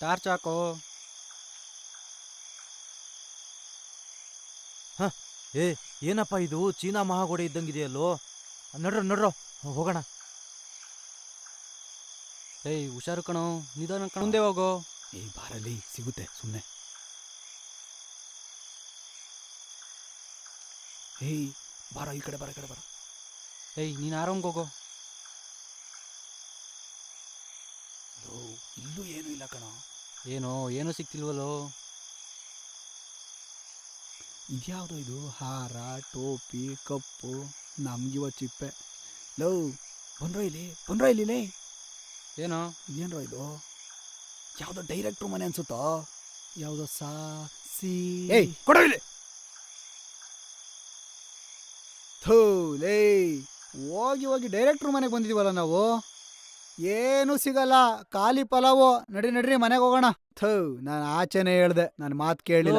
Torch ಹಾಕೋ. ಏ ಏನಪ್ಪ ಇದು? ಚೀನಾ ಮಹಾಗೋಡೆ ಇದ್ದಂಗಿದೆಯಲ್ಲೋ? ನಡ್ರೋ ನಡ್ರೋ ಹೋಗೋಣ. ಏಯ್ ಹುಷಾರು ಕಣೋ. ನಿಧಾನ ಕಣೋ. ಮುಂದೆ ಹೋಗೋ. ಏ ಬಾರಲ್ಲಿ ಸಿಗುತ್ತೆ ಸುಮ್ಮನೆ ಏಯ್ ಬಾರ ಈ ಕಡೆ ಬರ ಈ ಕಡೆ ಬರ. ಏಯ್ ನೀನು ಆರಾಮ್ಗೆ ಹೋಗೋ. ಇಲ್ಲೂ ಏನೂ ಇಲ್ಲ ಕಣೋ. ಏನೋ ಏನೂ ಸಿಕ್ತಿಲ್ವಲ್ಲೋ? ಇದ್ಯಾವುದೋ ಇದು? ಹಾರ ಟೋಪಿ ಕಪ್ಪು ನಮ್ಗಿವ ಚಿಪ್ಪೆ. ಲೋ ಬಂದ್ರೋ ಇಲ್ಲಿ? ಬಂದ್ರೋ ಇಲ್ಲಿನೇ ಏನೋ? ಇದೇನ್ರೋ ಇದು? ಯಾವುದೋ ಡೈರೆಕ್ಟ್ರು ಮನೆ ಅನ್ಸುತ್ತೋ? ಯಾವುದೋ ಸಾ ಸಿ ಏಯ್ ಕೊಡೋ ಇಲ್ಲಿ! ಥೂ ಲೇ ಹೋಗಿ ಹೋಗಿ ಡೈರೆಕ್ಟ್ರು ಮನೆಗೆ ಬಂದಿದೀವಲ್ಲ ನಾವು? ಏನೂ ಸಿಗಲ್ಲ. ಖಾಲಿ ಪಲಾವು. ನಡಿ, ನಡ್ರಿ ಮನೆಗೆ ಹೋಗೋಣ. ಥೂ, ನಾನು ಆಚೆನೆ ಹೇಳ್ದೆ. ನನ್ನ ಮಾತು ಕೇಳಿಲ್ಲ.